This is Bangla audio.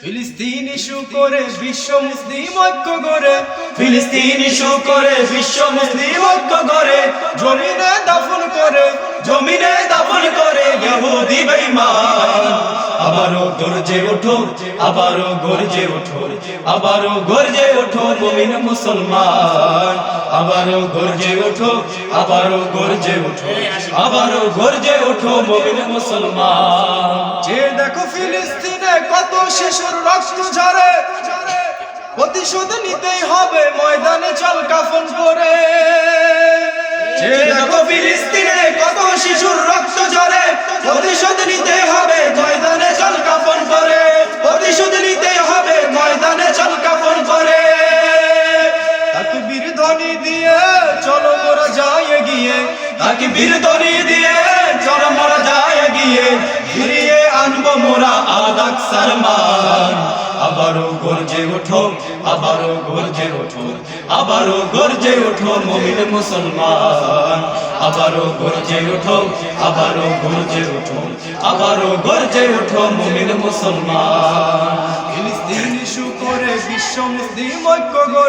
ফিলিস্তিন ইস্যু করে বিশ্ব মুসলিম ঐক্য করে ফিলিস্তিন ইস্যু করে বিশ্ব মুসলিম ঐক্য করে জমিনে দাফন করে, জমিনে দাফন করে ইহুদি বেঈমান। আবারও গর্জে ওঠো, আবারও গর্জে ওঠো, আবারও গর্জে ওঠো মুমিন মুসলমান। আবারও গর্জে ওঠো, আবারও গর্জে ওঠো, আবারও গর্জে ওঠো মুমিন মুসলমান। যে দেখো ফিলিস্তিনে শিশুর রক্ত ঝরে। প্রতিশোধ নিতেই হবে ময়দানে চল কাফন করে দেখো ফিলিস্তিনে কত শিশুর রক্ত ঝরে প্রতিশোধ নিতে হবে ময়দানে চল কাফন করে প্রতিশোধ নিতে হবে ময়দানে চল কাফন করে তাকবীর ধ্বনি দিয়ে চলো মোরা যাই এগিয়ে। তাকে বীরধ্বনি দিয়ে চল মোরা যায় গিয়ে ফিরিয়ে আনব মোরা আদাক সারমান আবারও গর্জে ওঠো, আবারও গর্জে ওঠো, আবারও গর্জে ওঠো মমিন মুসলমান। আবারও গর্জে ওঠো, আবারও গর্জে ওঠো, আবারও গর্জে ওঠো মমিন মুসলমান। ফিলিস্তিন ইস্যু করে বিশ্ব মুসলিম ঐক্য করে